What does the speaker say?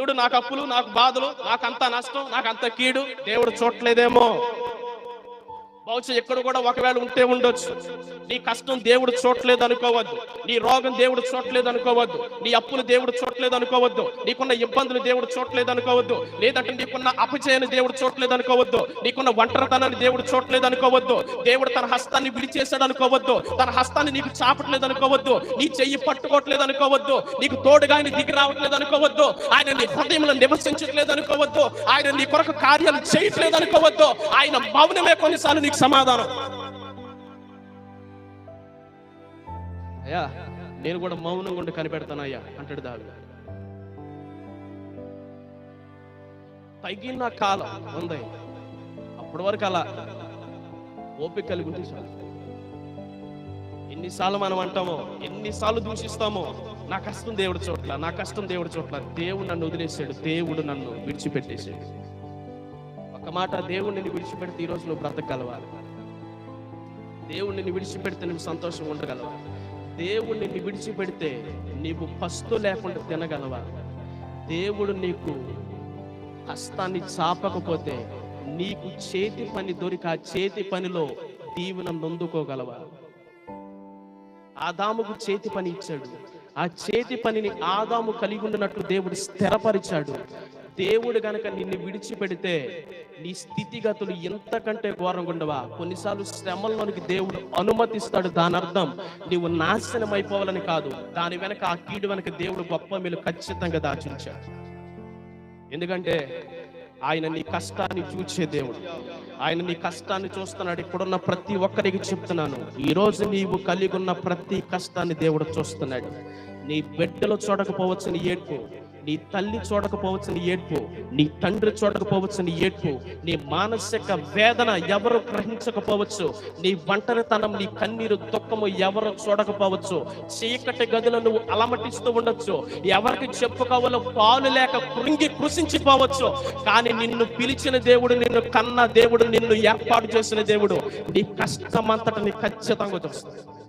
నాకు అప్పులు నాకు బాధలు నాకంత నష్టం నాకంత కీడు. దేవుడు చూడలేదేమో బహుశా ఎక్కడ కూడా ఒకవేళ ఉంటే ఉండొచ్చు. నీ కష్టం దేవుడు చూడలేదు అనుకోవద్దు నీ రోగం దేవుడు చూడలేదు అనుకోవద్దు నీ అప్పులు దేవుడు చూడలేదు అనుకోవద్దు నీకున్న ఇబ్బందులు దేవుడు చూడలేదు అనుకోవద్దు లేదంటే నీకున్న అపచయని దేవుడు చూడలేదు అనుకోవద్దు నీకున్న ఒంటరితనాన్ని దేవుడు చూడలేదు అనుకోవద్దు దేవుడు తన హస్తాన్ని విడిచేశాడు అనుకోవద్దు తన హస్తాన్ని నీకు చాపట్లేదు అనుకోవద్దు నీ చెయ్యి పట్టుకోవట్లేదు అనుకోవద్దు నీకు తోడుగా ఆయన దిగి రావట్లేదు అనుకోవద్దు ఆయన నీ హృదయంలో నివసించట్లేదు అనుకోవద్దు ఆయన నీ కొరకు కార్యాలు చేయట్లేదు అనుకోవద్దు ఆయన మౌనమే కొన్నిసార్లు నీకు సమాధానం. అయ్యా నేను కూడా మౌనంగా ఉండి కనిపెడతాను అయ్యా అంటాడు దావి తగిన కాలం ఉంది. అప్పటి వరకు అలా ఓపిక కలిగి ఉంటే చాలు. ఎన్నిసార్లు మనం అంటామో ఎన్నిసార్లు దూషిస్తామో నా కష్టం దేవుడు చోట్ల నా కష్టం దేవుడు చోట్ల దేవుడు నన్ను వదిలేసాడు దేవుడు నన్ను విడిచిపెట్టేశాడు. ఒక మాట దేవుడు విడిచిపెడితే ఈరోజు నువ్వు బ్రతకగలవాలి దేవుడు విడిచిపెడితే నువ్వు సంతోషం ఉండగలవా? దేవుణ్ణిని విడిచిపెడితే నీవు పస్తు లేకుండా తినగలవా? దేవుడు నీకు హస్తాన్ని చాపకపోతే నీకు చేతి పని దొరికి ఆ చేతి పనిలో దీవెన నొందుకోగలవా? ఆదాముకు చేతి పని ఇచ్చాడు. ఆ చేతి పనిని ఆదాము కలిగి ఉన్నట్టు దేవుడు స్థిరపరిచాడు. దేవుడు గనక నిన్ను విడిచిపెడితే నీ స్థితిగతులు ఎంతకంటే ఘోరంగా ఉండవా? కొన్నిసార్లు శ్రమల్లోనికి దేవుడు అనుమతిస్తాడు దాని అర్థం నీవు నాశనం అయిపోవాలని కాదు. దాని వెనక ఆ కీడు వెనక దేవుడు గొప్ప మేలు ఖచ్చితంగా దాచుంచాడు. ఎందుకంటే ఆయన నీ కష్టాన్ని చూచే దేవుడు. ఆయన నీ కష్టాన్ని చూస్తున్నాడు. ఇప్పుడున్న ప్రతి ఒక్కరికి చెప్తున్నాను. ఈ రోజు నీవు కలిగి ఉన్న ప్రతి కష్టాన్ని దేవుడు చూస్తున్నాడు. నీ బిడ్డలు చూడకపోవచ్చు ఏడ్పు. నీ తల్లి చూడకపోవచ్చు ఏడ్పు నీ తండ్రి చూడకపోవచ్చు ఏడ్పు నీ మానసిక వేదన ఎవరు గ్రహించకపోవచ్చు నీ ఒంటరితనం నీ కన్నీరు దుఃఖము ఎవరు చూడకపోవచ్చు చీకటి గదిలో నువ్వు అలమటిస్తూ ఉండొచ్చు ఎవరికి చెప్పుకోవాలో పాలు లేక కృంగి కృషించిపోవచ్చు కానీ నిన్ను పిలిచిన దేవుడు నిన్ను కన్న దేవుడు నిన్ను ఏర్పాటు చేసిన దేవుడు నీ కష్టమంతటిని ఖచ్చితంగా చూస్తాడు.